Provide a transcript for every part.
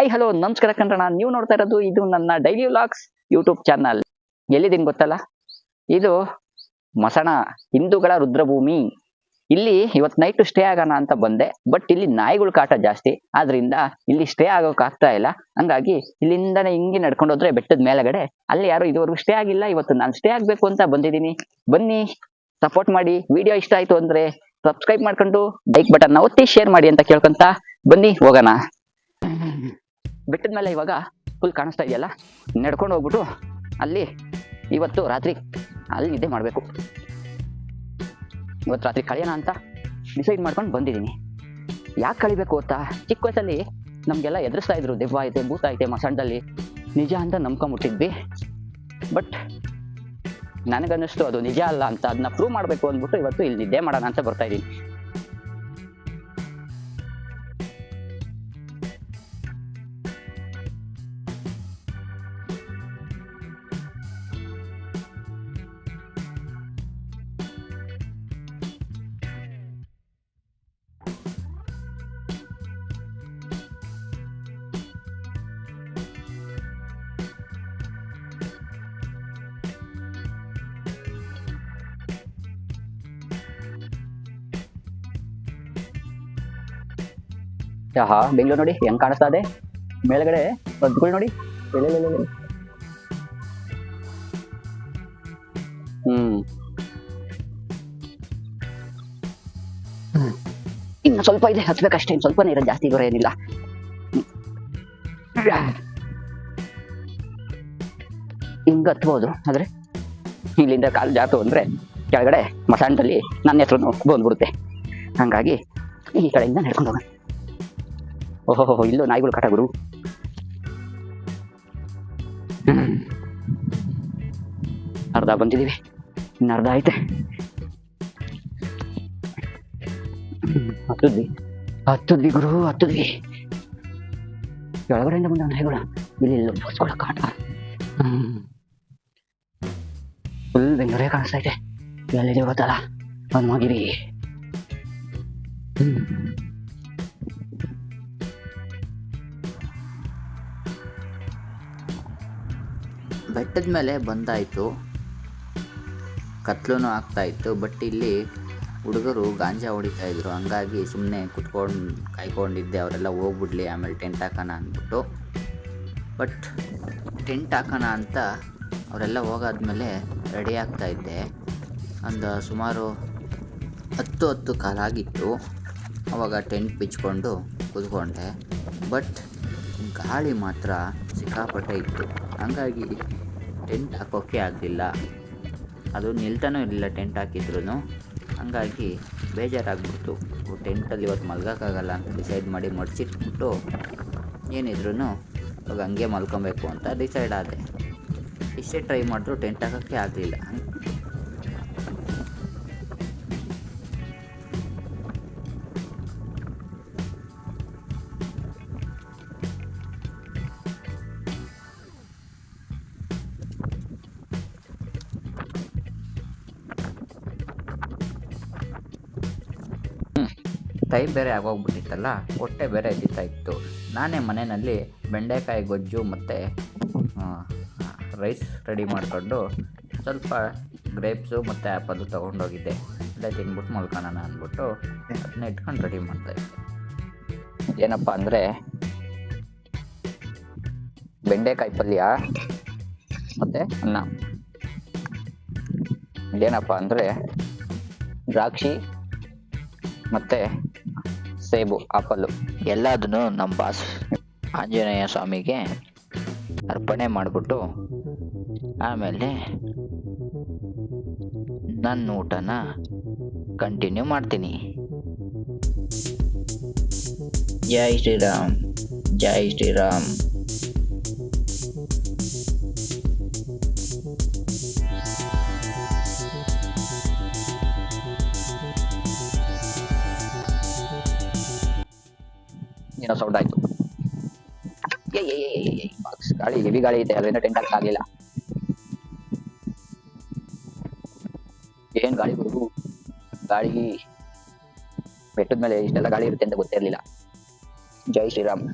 I hello ನಮಸ್ಕಾರ ಕಣ್ರಣ ನೀವು ನೋಡ್ತಾ ಇರೋದು ಇದು ನನ್ನ ಡೈಲಿ ವ್ಲಾಗ್ಸ್ ಯೂಟ್ಯೂಬ್ ಚಾನಲ್ ಎಲ್ಲಿದ್ದೀನಿ ಗೊತ್ತಲ್ಲ? ಇದು ಮಸಣ, ಹಿಂದೂಗಳ ರುದ್ರಭೂಮಿ. ಇಲ್ಲಿ ಇವತ್ತು ನೈಟ್ ಸ್ಟೇ ಆಗೋಣ ಅಂತ ಬಂದೆ. ಬಟ್ ಇಲ್ಲಿ ನಾಯಿಗಳು ಕಾಟ ಜಾಸ್ತಿ. ಆದ್ರಿಂದ ಇಲ್ಲಿ ಸ್ಟೇ ಆಗೋಕೆ ಆಗ್ತಾ ಇಲ್ಲ. ಹಂಗಾಗಿ ಇಲ್ಲಿಂದನೇ ಹಿಂಗೆ ನಡ್ಕೊಂಡು ಹೋದ್ರೆ ಬೆಟ್ಟದ ಮೇಲಗಡೆ ಅಲ್ಲಿ ಯಾರು ಇದುವರೆಗೂ ಸ್ಟೇ ಆಗಿಲ್ಲ. ಇವತ್ತು ನಾನು ಸ್ಟೇ ಆಗಬೇಕು ಅಂತ ಬಂದಿದ್ದೀನಿ. ಬನ್ನಿ ಸಪೋರ್ಟ್ ಮಾಡಿ. ವಿಡಿಯೋ ಇಷ್ಟ ಆಯ್ತು ಅಂದ್ರೆ ಸಬ್ಸ್ಕ್ರೈಬ್ ಮಾಡ್ಕೊಂಡು ಲೈಕ್ ಬಟನ್ ಒತ್ತಿ ಶೇರ್ ಮಾಡಿ ಅಂತ ಕೇಳ್ಕೊಂತ ಬನ್ನಿ, ಹೋಗೋಣ. ಬೆಟ್ಟದ ಮೇಲೆ ಇವಾಗ ಫುಲ್ ಕಾಣಿಸ್ತಾ ಇದೆಯಲ್ಲ? ನಡ್ಕೊಂಡು ಹೋಗ್ಬಿಟ್ಟು ಅಲ್ಲಿ ಇವತ್ತು ರಾತ್ರಿ ಅಲ್ಲಿ ನಿದ್ದೆ ಮಾಡಬೇಕು. ಇವತ್ತು ರಾತ್ರಿ ಕಳೆಯೋಣ ಅಂತ ಡಿಸೈಡ್ ಮಾಡ್ಕೊಂಡು ಬಂದಿದ್ದೀನಿ. ಯಾಕೆ ಕಳಿಬೇಕು ಅಂತ ಚಿಕ್ಕ ವಯಸ್ಸಲ್ಲಿ ನಮಗೆಲ್ಲ ಎದುರಿಸ್ತಾ ಇದ್ರು, ದೆವ್ವ ಐತೆ, ಭೂತ ಐತೆ, ಮಸಣದಲ್ಲಿ. ನಿಜ ಅಂತ ನಂಬ್ಕೊಂಬಿಟ್ಟಿದ್ವಿ ಬಟ್ ನನಗನ್ನಿಸ್ತು ಅದು ನಿಜ ಅಲ್ಲ ಅಂತ ಅದನ್ನ ಪ್ರೂವ್ ಮಾಡಬೇಕು ಅಂದ್ಬಿಟ್ಟು ಇವತ್ತು ಇಲ್ಲಿ ನಿದ್ದೆ ಮಾಡೋಣ ಅಂತ ಬರ್ತಾ ಇದ್ದೀನಿ ಆಹಾ, ಬೆಂಗಳೂರು ನೋಡಿ, ಹೆಂಗ್ ಕಾಣಿಸ್ತಾ ಇದೆ ಮೇಲ್ಗಡೆ ಬದ್ಕೊಳ್ಳಿ ನೋಡಿ. ಹ್ಮ್. ಇನ್ನು ಸ್ವಲ್ಪ ಇದೆ ಹತ್ಬೇಕಷ್ಟೇ ಇನ್ನು ಸ್ವಲ್ಪನೇ ಇರೋದು ಜಾಸ್ತಿ ದೂರ ಏನಿಲ್ಲ ಹಿಂಗ ಹತ್ಬೋದು ಆದ್ರೆ ಇಲ್ಲಿಂದ ಕಾಲು ಜಾತು ಅಂದ್ರೆ ಕೆಳಗಡೆ ಮಸಾಂಡಲ್ಲಿ ನನ್ನ ಹೆಸರು ಬಂದ್ಬಿಡುತ್ತೆ ಹಂಗಾಗಿ ಈ ಕಡೆಯಿಂದ ನಡ್ಕೊಂಡು ಹೋಗೋಣ ಓಹೋ ಇಲ್ಲೋ ನಾಯಿಗಳು ಕಾಟ ಗುರು. ಅರ್ಧ ಬಂದಿದ್ದೀವಿ ಇನ್ನು ಅರ್ಧ ಐತೆ. ಹತ್ತದ್ವಿ. ಹತ್ತದ್ವಿ ಗುರು, ಹತ್ತದ್ವಿ. ಕೆಳಗಡೆಯಿಂದ ಬಂದ ನಾಯಿಗಳು. ಇಲ್ಲಿ ಇಲ್ಲ ಬಸ್ಗಳ ಕಾಟ. ಫುಲ್ ಬೆಂಗಳೂರೇ ಕಾಣಿಸ್ತಾ ಐತೆ ಎಲ್ಲಿದೆ ಗೊತ್ತಲ್ಲ. ಹನುಮಗಿರಿ ಹ್ಮ್. ಬೆಟ್ಟದ ಮೇಲೆ ಬಂದಾಯಿತು. ಕತ್ಲೂ ಆಗ್ತಾ ಇತ್ತು ಬಟ್ ಇಲ್ಲಿ ಹುಡುಗರು ಗಾಂಜಾ ಹೊಡಿತಾ ಇದ್ರು ಹಂಗಾಗಿ ಸುಮ್ಮನೆ ಕುತ್ಕೊಂಡು ಕಾಯ್ಕೊಂಡಿದ್ದೆ, ಅವರೆಲ್ಲ ಹೋಗ್ಬಿಡ್ಲಿ, ಆಮೇಲೆ ಟೆಂಟ್ ಹಾಕೋಣ ಅಂದ್ಬಿಟ್ಟು. ಬಟ್ ಟೆಂಟ್ ಹಾಕೋಣ ಅಂತ ಅವರೆಲ್ಲ ಹೋಗಾದ್ಮೇಲೆ ರೆಡಿ ಆಗ್ತಾ ಇದ್ದೆ ಒಂದು ಸುಮಾರು ಹತ್ತು ಹತ್ತು ಕಾಲಾಗಿತ್ತು ಅವಾಗ ಟೆಂಟ್ ಬಿಚ್ಕೊಂಡು ಕೂತ್ಕೊಂಡೆ. ಬಟ್ ಗಾಳಿ ಮಾತ್ರ ಸಿಕ್ಕಾಪಟ್ಟೆ ಇತ್ತು. ಹಂಗಾಗಿ ಟೆಂಟ್ ಹಾಕೋಕ್ಕೆ ಆಗಲಿಲ್ಲ. ಅದು ನಿಲ್ತಾನೂ ಇರಲಿಲ್ಲ ಟೆಂಟ್ ಹಾಕಿದ್ರು ಹಂಗಾಗಿ ಬೇಜಾರಾಗ್ಬಿಡ್ತು. ಟೆಂಟಲ್ಲಿ ಇವತ್ತು ಮಲ್ಗೋಕ್ಕಾಗಲ್ಲ ಅಂತ ಡಿಸೈಡ್ ಮಾಡಿ ಮಡ್ಚಿಟ್ಬಿಟ್ಟು ಏನಿದ್ರು ಇವಾಗ ಹಂಗೆ ಮಲ್ಕೊಬೇಕು ಅಂತ ಡಿಸೈಡ್ ಆದೆ. ಇಷ್ಟೇ ಟ್ರೈ ಮಾಡಿದ್ರು ಟೆಂಟ್ ಹಾಕೋಕ್ಕೆ ಆಗಲಿಲ್ಲ. ಟೈಮ್ ಬೇರೆ ಆಗೋಗ್ಬಿಟ್ಟಿತ್ತಲ್ಲ, ಹೊಟ್ಟೆ ಬೇರೆ ಹಸಿತಾ ಇತ್ತು. ನಾನೇ ಮನೆಯಲ್ಲಿ ಬೆಂಡೆಕಾಯಿ ಗೊಜ್ಜು ಮತ್ತು ರೈಸ್ ರೆಡಿ ಮಾಡಿಕೊಂಡು ಸ್ವಲ್ಪ ಗ್ರೇಪ್ಸು ಮತ್ತು ಆ್ಯಪಲ್ಲು ತೊಗೊಂಡೋಗಿದ್ದೆ. ಅಲ್ಲೇ ತಿನ್ಬಿಟ್ಟು ಮಲ್ಕೊಳ್ಳೋಣ ಅಂದ್ಬಿಟ್ಟು ಅದನ್ನ ಇಟ್ಕೊಂಡು ರೆಡಿ ಮಾಡ್ತಾಯಿದ್ದೆ ಏನಪ್ಪ ಅಂದರೆ, ಬೆಂಡೆಕಾಯಿ ಪಲ್ಯ ಮತ್ತು ಅನ್ನ. ಏನಪ್ಪ ಅಂದರೆ, ದ್ರಾಕ್ಷಿ ಮತ್ತೆ ಸೇಬು ಆಪಲ್ಲು ಎಲ್ಲದನ್ನು ನಮ್ಮ ಬಾಸ್ ಆಂಜನೇಯ ಸ್ವಾಮಿಗೆ ಅರ್ಪಣೆ ಮಾಡಿಬಿಟ್ಟು ಆಮೇಲೆ ನನ್ನ ಊಟನ ಕಂಟಿನ್ಯೂ ಮಾಡ್ತೀನಿ. ಜೈ ಶ್ರೀರಾಮ್ ಜೈ ಶ್ರೀರಾಮ್. ಏನೋ ಸೌಂಡ್ ಆಯ್ತು ಗಾಳಿ ಹೆವಿ ಗಾಳಿ ಐತೆ ಅದರಿಂದ ಟೆಂಟ್ ಹಾಕಕ್ ಆಗ್ಲಿಲ್ಲ. ಏನ್ ಗಾಳಿ ಗುರು? ಗಾಳಿ ಬೆಟ್ಟದ ಮೇಲೆ ಇಷ್ಟೆಲ್ಲ ಗಾಳಿ ಇರುತ್ತೆ ಅಂತ ಗೊತ್ತಿರ್ಲಿಲ್ಲ ಜೈ ಶ್ರೀರಾಮ್.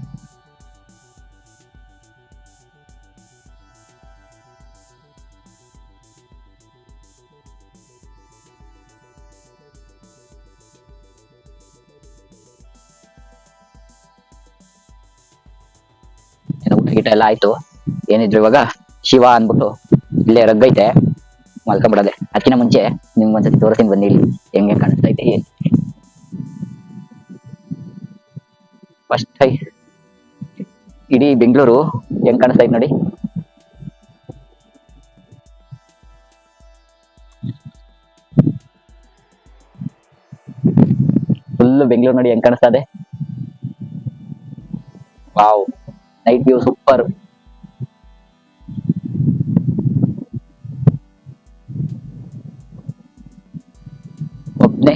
ಗೀಟ ಎಲ್ಲ ಆಯ್ತು. ಏನಿದ್ರು ಇವಾಗ ಶಿವ ಅಂದ್ಬಿಟ್ಟು ಇಲ್ಲೇ ರಗ್ಗೈತೆ ಮಲ್ಕೊಂಬಿಡದೆ ಅದಕ್ಕಿಂತ ಮುಂಚೆ ನಿಮ್ಗೆ ಒಂದ್ಸತಿ ತೋರಿಸ್ತೀನಿ ಬನ್ನಿ ಇಲ್ಲಿ. ಹೆಂಗೆ ಇದೆ ಏನು ಫಸ್ಟ್ ಇಡೀ ಬೆಂಗಳೂರು ಹೆಂಗ್ ಇದೆ ನೋಡಿ. ಫುಲ್ ಬೆಂಗಳೂರು ನೋಡಿ ಹೆಂಗ್ ಕಾಣಿಸ್ತಾ ಇದೆ. ವಾವ್ ನೈಟ್ ವ್ಯೂ ಸೂಪರ್ ಒಬ್ನೇ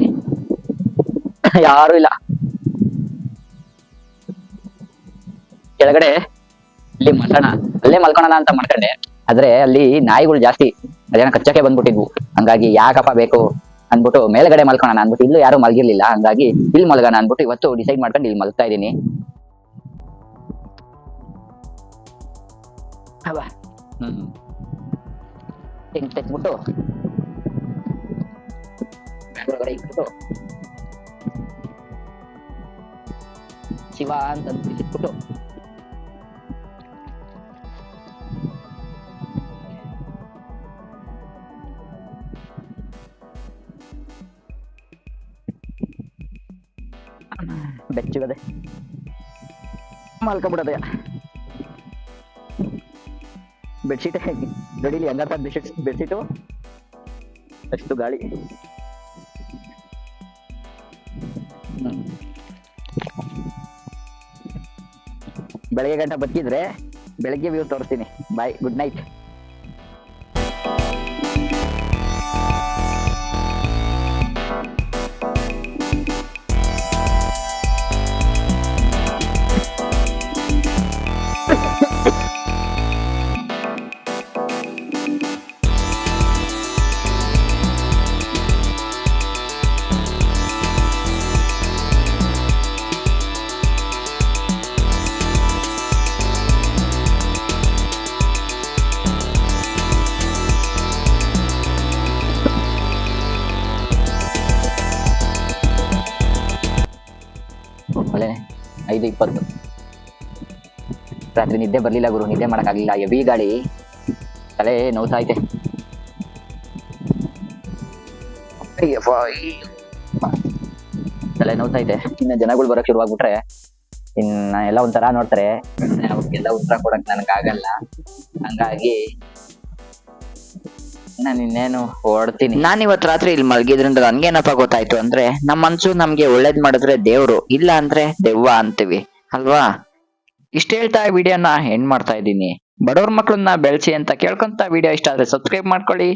ಯಾರು ಇಲ್ಲ. ಕೆಳಗಡೆ ಇಲ್ಲಿ ಮಲ್ಕೋಣ. ಅಲ್ಲೇ ಮಲ್ಕೋಣ ಅಂತ ಮಾಡ್ಕೊಂಡೆ. ಆದ್ರೆ ಅಲ್ಲಿ ನಾಯಿಗಳು ಜಾಸ್ತಿ. ಅದೇನೋ ಕಚ್ಚಕ್ಕೆ ಬಂದ್ಬಿಟ್ಟಿದ್ವು. ಹಂಗಾಗಿ ಯಾಕಪ್ಪ ಬೇಕು ಅಂದ್ಬಿಟ್ಟು ಮೇಲ್ಗಡೆ ಮಲ್ಕೋಣ ಅನ್ಬಿಟ್ಟು ಇಲ್ಲೂ ಯಾರು ಮಲ್ಗಿರ್ಲಿಲ್ಲ. ಹಂಗಾಗಿ ಇಲ್ಲಿ ಮಲ್ಗೋಣ ಅನ್ಬಿಟ್ಟು ಇವತ್ತು ಡಿಸೈಡ್ ಮಾಡ್ಕೊಂಡು ಇಲ್ಲಿ ಮಲ್ಗ್ತಾ ಇದೀನಿ apa hmm. yang tes butuh kalau butuh siwaan dan fisik butuh Malcolm udah ya. Bedsheet. ಗಡಿಲಿ ಹಂಗಾರ ಬೆಡ್ಶೀಟ್, ಬೆಡ್ಶೀಟು. ಅಷ್ಟು ಗಾಳಿ. ಬೆಳಗ್ಗೆ ಗಂಟೆ ಬದುಕಿದ್ರೆ ಬೆಳಗ್ಗೆ ವ್ಯೂ ತೋರಿಸ್ತೀನಿ. ಬಾಯ್ ಗುಡ್ ನೈಟ್ ಐದು ಇಪ್ಪತ್ತು. ರಾತ್ರಿ ನಿದ್ದೆ ಬರ್ಲಿಲ್ಲ ಗುರು ನಿದ್ದೆ ಮಾಡೋಕ್ಕಾಗಲಿಲ್ಲ. ಎವಿ ಗಾಳಿ. ತಲೆ ನೋವ್ತಾ ಐತೆ ತಲೆ ನೋವ್ತಾ ಐತೆ ಇನ್ನ ಜನಗಳು ಬರಕ್ ಶುರುವಾಗ್ಬಿಟ್ರೆ ಇನ್ನ ಎಲ್ಲ ಒಂಥರ ನೋಡ್ತಾರೆ. ಅವ್ರಿಗೆಲ್ಲ ಉತ್ತರ ಕೊಡಕ್ ನನಗಾಗಲ್ಲ. ಆಗಲ್ಲ ಹಂಗಾಗಿ ನಾನು ಇನ್ನೇನು ಓಡ್ತೀನಿ. ನಾನ್ ಇವತ್ ರಾತ್ರಿ ಇಲ್ಲಿ ಮಲಗಿದ್ರಿಂದ ನನ್ಗೇನಪ್ಪ ಗೊತ್ತಾಯ್ತು ಅಂದ್ರೆ ನಮ್ಮ ಮನ್ಸು ನಮ್ಗೆ ಒಳ್ಳೇದ್ ಮಾಡಿದ್ರೆ ದೇವ್ರು, ಇಲ್ಲ ಅಂದ್ರೆ ದೆವ್ವ ಅಂತೀವಿ. ಅಲ್ವಾ? ಇಷ್ಟ ಹೇಳ್ತಾ ವಿಡಿಯೋನ ಎಂಡ್ ಮಾಡ್ತಾ ಇದ್ದೀನಿ. ಬಡವ್ರ ಮಕ್ಳನ್ನ ಬೆಳೆಸಿ ಅಂತ ಕೇಳ್ಕೊಂತ ವಿಡಿಯೋ ಇಷ್ಟ ಆದ್ರೆ ಸಬ್ಸ್ಕ್ರೈಬ್ ಮಾಡ್ಕೊಳ್ಳಿ.